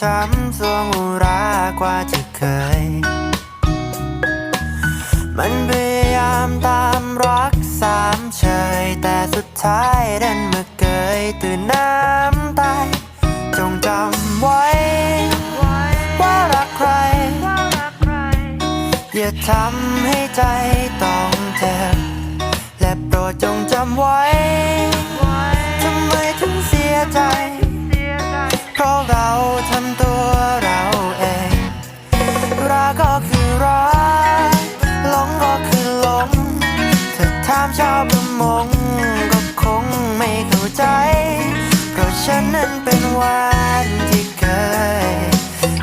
ช้ำสวงอุรากว่าที่เคย มันพยายามตามรักสามเฉย แต่สุดท้ายดันมาเกยตื่นน้ำตายจงจำไว้ ว่ารักใคร อย่าทำให้ใจต้องเจ็บและโปรดจงจำไว้ นนั้นเป็นวันที่เคย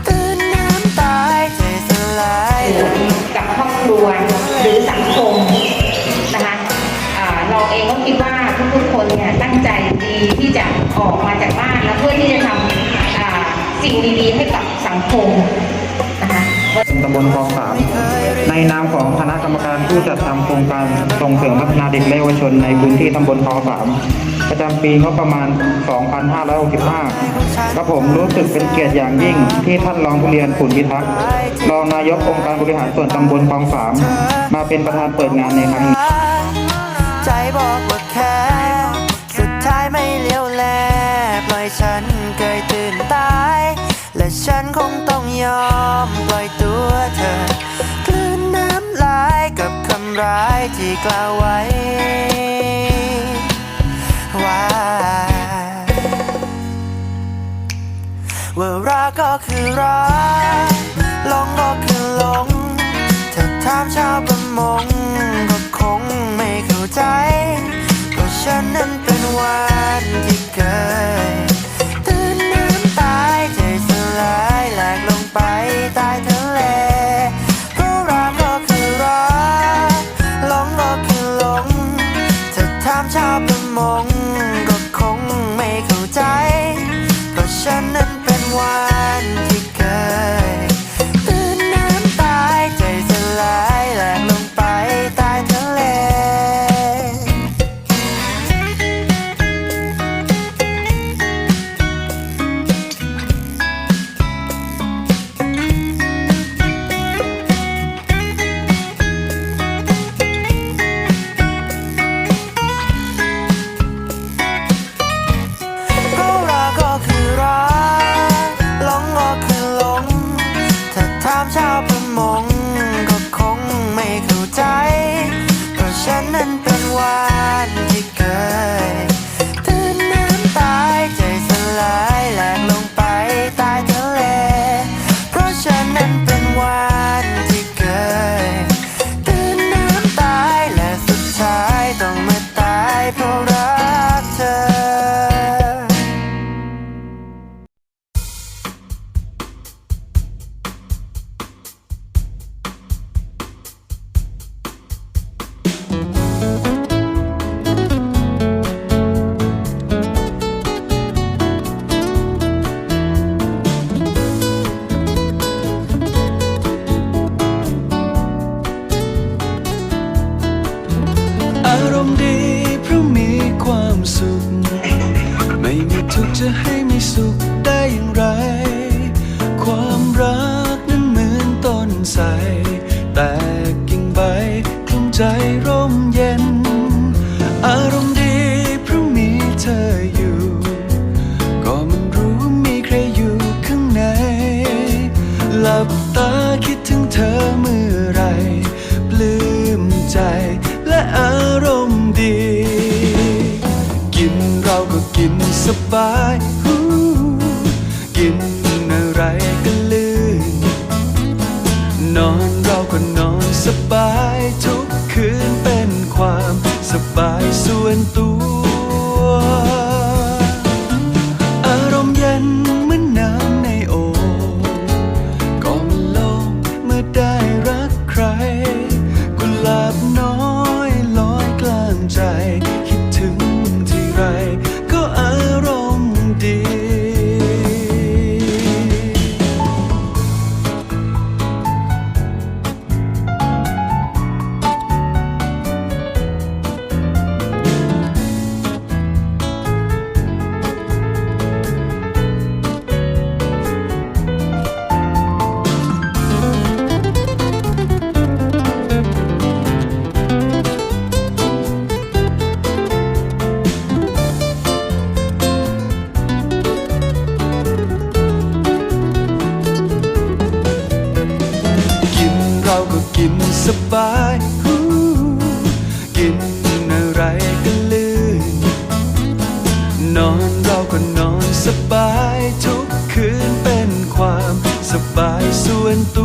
ตื่นน้ำตายใจสลายกับครอบครัวหรือสังคมนะคะอ่าเราเองก็คิดว่าทุกๆคนเนี่ยตั้งใจดีที่จะออกมาจากบ้านแล้วเพื่อที่จะทำอ่าสิ่งดีๆให้กับสังคมนะคะตำบลคลองสามในนามของคณะกรรมการผู้จัดทำโครงการส่งเสริมพัฒนาเด็กและเยาวชนในพื้นที่ตำบลคลองสาม ประจำปีงบประมาณ 2565กระผมรู้สึกเป็นเกียรติอย่างยิ่งที่ท่านรองผู้เรียนขุนพิทักษ์รองนายกองค์การบริหารส่วนตำบลคลองสามมาเป็นประธานเปิดงานในครั้งนี้ใจบอกว่าแค่สุดท้ายไม่เลี้ยวแลปล่อยฉันเกยตื่นตาย และฉันคงต้องยอมปล่อยตัวเธอกลืนน้ำลายกับคำร้ายที่กล่าวไว้ กก็คือรักหลงก็คือหลงถ้าถามชาวประมงก็คงไม่เข้าใจเพราะฉันนั้นเป็นวันที่เคยตื่นน้ำตายใจสลายแหลกลงไปใต้ทะเลเพราะรักก็คือรักหลงก็คือหลงถ้าถามชาวประมง ถามชาวประมงก็คงไม่เข้าใจ เพราะฉันนั้นเป็นวันที่เกิด จะให้มีสุขได้อย่างไร ความรักนั้นเหมือนต้นไทรแตกกิ่งใบคลุมใจร่มเย็น อารมณ์ดีเพราะมีเธออยู่ ก็มันรู้มีใครอยู่ข้างใน หลับตาคิดถึงเธอเมื่อไร ปลื้มใจ สบายฮู้กินอะไรก็ลื่น นอนเราก็นอนสบายทุกคืนเป็นความสบายส่วนตัว อารมณ์เย็นเหมือนน้ำในโอ่งก็มันโล่งเมื่อได้รักใคร กุหลาบน้อยลอยกลางใจคิด กินสบายหูกินอะไรก็ลื่น นอนเราก็นอนสบายทุกคืนเป็นความสบายส่วนตัว